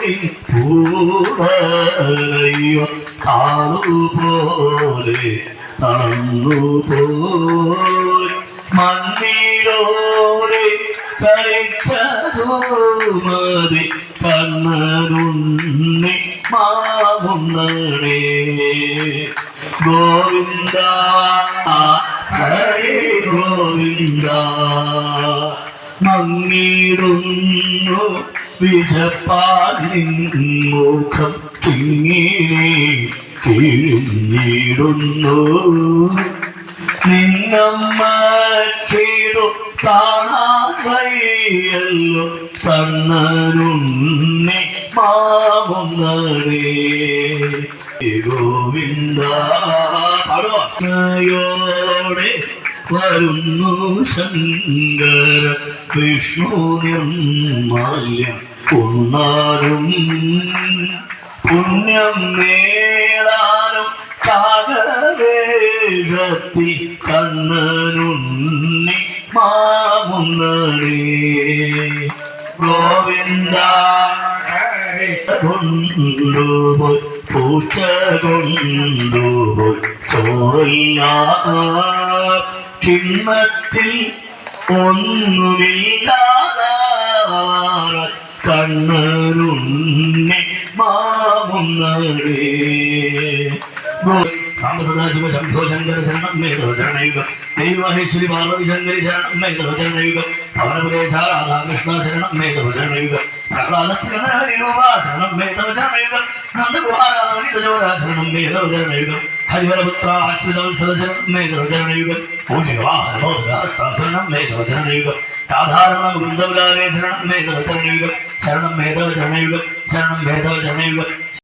നിൻ പൂടലയ്യോ പോലെ തളർന്നു പോയി മണ്ണിലോടെ കളിച്ചതോമതി കണ്ണനുണ്ണി മാവുന്നണേ ഗോവിന്ദ ഹരേ ഗോവിന്ദ മങ്ങിടുന്നു വിശപ്പാലിമുഖം കിങ്ങിനെ കിഴിഞ്ഞിടുന്നു. നിന്നമ്മ കേടു വയ്യല്ലോ കണ്ണനുണ്ണി മാവുന്നടേ ഗോവിന്ദ പാടുവായോടെ വരുന്നു ശങ്കര വിഷ്ണു ഉണ്ണാനും പുണ്യം നേടാനും കാകവേഷത്തി കണ്ണനുണ്ണി മാമുന്നടേ ഗോവിന്ദ കൊണ്ടുപോയി പൂച്ച കൊണ്ടുപോയി ചോറില്ല കിണ്ണത്തിൽ ഒന്നുമില്ലാതെ കണ്ണനുണ്ണി മാമുന്നടേ സാമ്പസദാശിവ ശംഭോ ശങ്കര ശരണം മേധവ ശരണയുഗം ദൈവമഹേശ്വരി പാർവതി ശങ്കരി ശരണം മേധവ ശരണയുഗം ഭവനപുരേശ രാധാകൃഷ്ണ ശരണം മേധവ ശരണയുഗം പ്രഹ്ലാദരൂപ ശരണം മേധവ ശരണയുഗം നന്ദകുമാരാധോര ശരണം മേധവ ശരണയുഗം ഹരിവരപുത്ര ആശ്രിതവത്സര ശരണം മേധവ ശരണയുഗം ശരണം മേധവ ശരണയുഗം സാധാരണ വൃന്ദവിലാലയ ശരണം മേധവ ശരണയുഗം ശരണം മേധവ ശരണയുഗം ശരണം മേധവ ശരണയുഗം